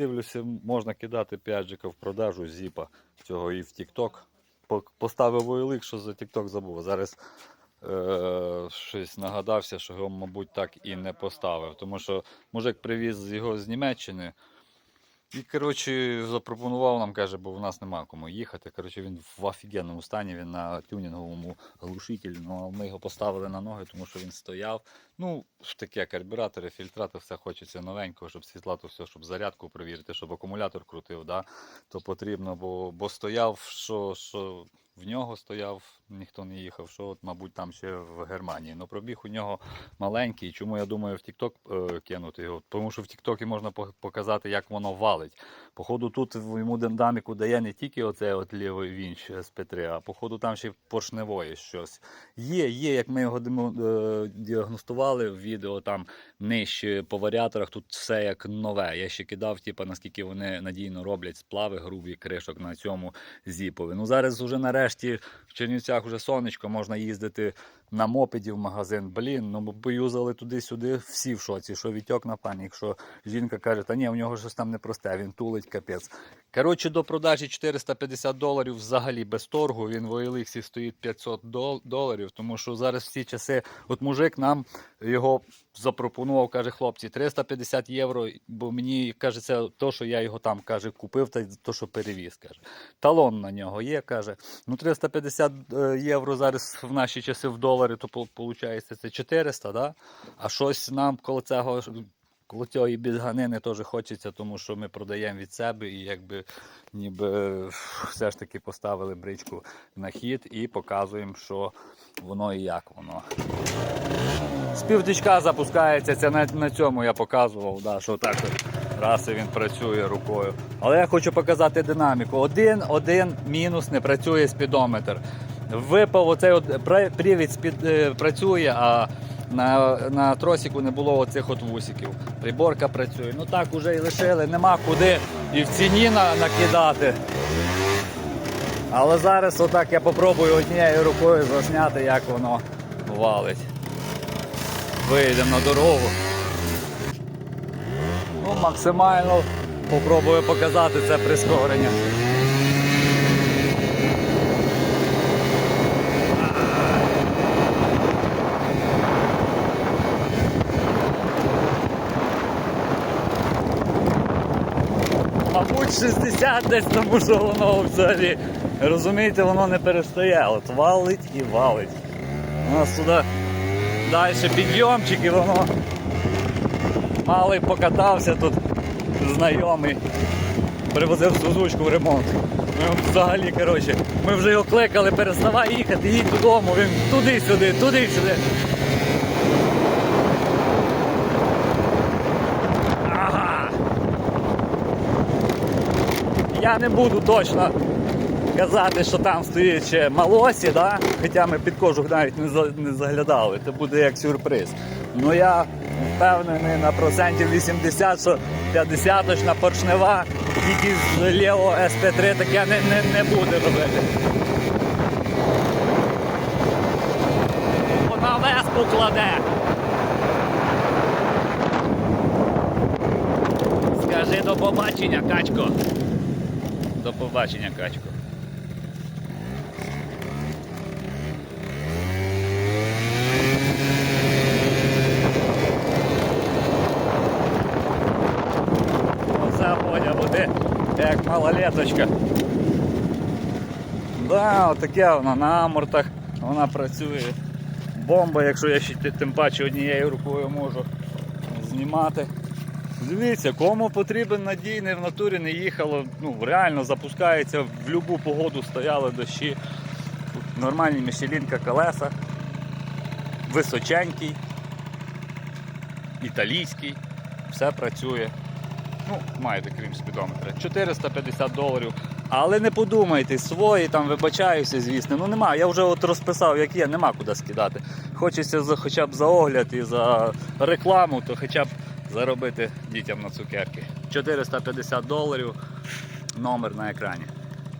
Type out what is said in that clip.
дивлюся, можна кидати 5 в продажу зіпа цього і в TikTok. Поставив ойлик, що за TikTok забув. Зараз е, щось нагадався, що його, мабуть, так і не поставив. Тому що мужик привіз його з Німеччини. І, коротше, запропонував нам, каже, бо в нас нема кому їхати. Коротше, він в офігенному стані, він на тюнінговому глушителі. Ну, а ми його поставили на ноги, тому що він стояв. Ну, таке, карбюратори, фільтрати, все хочеться новенького, щоб світла, то все, щоб зарядку перевірити, щоб акумулятор крутив, да? то потрібно, бо, бо стояв, що, що в нього стояв, ніхто не їхав, що, от, мабуть, там ще в Германії. Ну, пробіг у нього маленький. Чому я думаю в Тікток е, кинути його? Тому що в Тіктокі можна по- показати, як воно валить. Походу, тут йому динаміку дає не тільки оцей от лівий вінч з П3, а походу там ще й поршневої щось. Є, є, як ми його е, діагностували в відео там нижче по варіаторах, тут все як нове. Я ще кидав, типу, наскільки вони надійно роблять сплави, грубі кришок на цьому зіпові. Ну зараз уже нарешті в Чернівцях вже сонечко, можна їздити на мопеді в магазин. Блін, ну бо юзали туди-сюди, всі в шоці, що Вітьок на панік, що жінка каже, та ні, у нього щось там не просте, він тулить капець. Коротше, до продажі 450 доларів взагалі без торгу. Він в OLX стоїть 500 дол- доларів, тому що зараз в ці часи, от мужик нам його запропонував, каже, хлопці, 350 євро, бо мені каже, це то, що я його там каже, купив, та то, що перевіз. каже. Талон на нього є, каже. Ну, 350 е, євро зараз в наші часи в долари, то виходить це 400, да? а щось нам коло цього. Коло цієї бізганини теж хочеться, тому що ми продаємо від себе і якби ніби все ж таки поставили бричку на хід і показуємо, що воно і як воно. З запускається, це на, на цьому я показував, да, що так раз і він працює рукою. Але я хочу показати динаміку. Один, один мінус не працює спідометр. Випав оцей от привід спід, е, працює, а на, на тросику не було оцих от вусиків. Приборка працює. Ну так уже і лишили, нема куди і в ціні на, накидати. Але зараз отак я попробую однією рукою засняти, як воно валить. Вийдемо на дорогу. Ну, максимально попробую показати це прискорення. Мабуть, 60 десь, тому що воно взагалі, розумієте, воно не перестає. От валить і валить. У нас туди далі підйомчик і воно малий покатався тут знайомий. Привозив сузучку в ремонт. Ми взагалі, коротше, ми вже його кликали, переставай їхати, їдь додому, він туди-сюди, туди-сюди. Я не буду точно казати, що там стоїть ще малосі, да? хоча ми під кожух навіть не, за- не заглядали, це буде як сюрприз. Ну я впевнений на процентів 80, що 50-очна поршнева, тільки з лівого СП3 таке не, не, не буде робити. Вона веспу кладе. Скажи до побачення, качко. До побачення, качко. Оце Бодя буде як малолеточка. Да, отаке вона на амортах, вона працює. Бомба, якщо я ще тим паче однією рукою можу знімати. Дивіться, кому потрібен надійний в натурі не їхало, ну реально запускається в будь-яку погоду стояли дощі. Нормальні мішелінка колеса, височенький, італійський, все працює. Ну, маєте крім спідометра. 450 доларів. Але не подумайте, свої там вибачаюся, звісно. Ну нема. Я вже от розписав, як є, нема куди скидати. Хочеться за, хоча б за огляд і за рекламу, то хоча б заробити дітям на цукерки. 450 доларів, номер на екрані.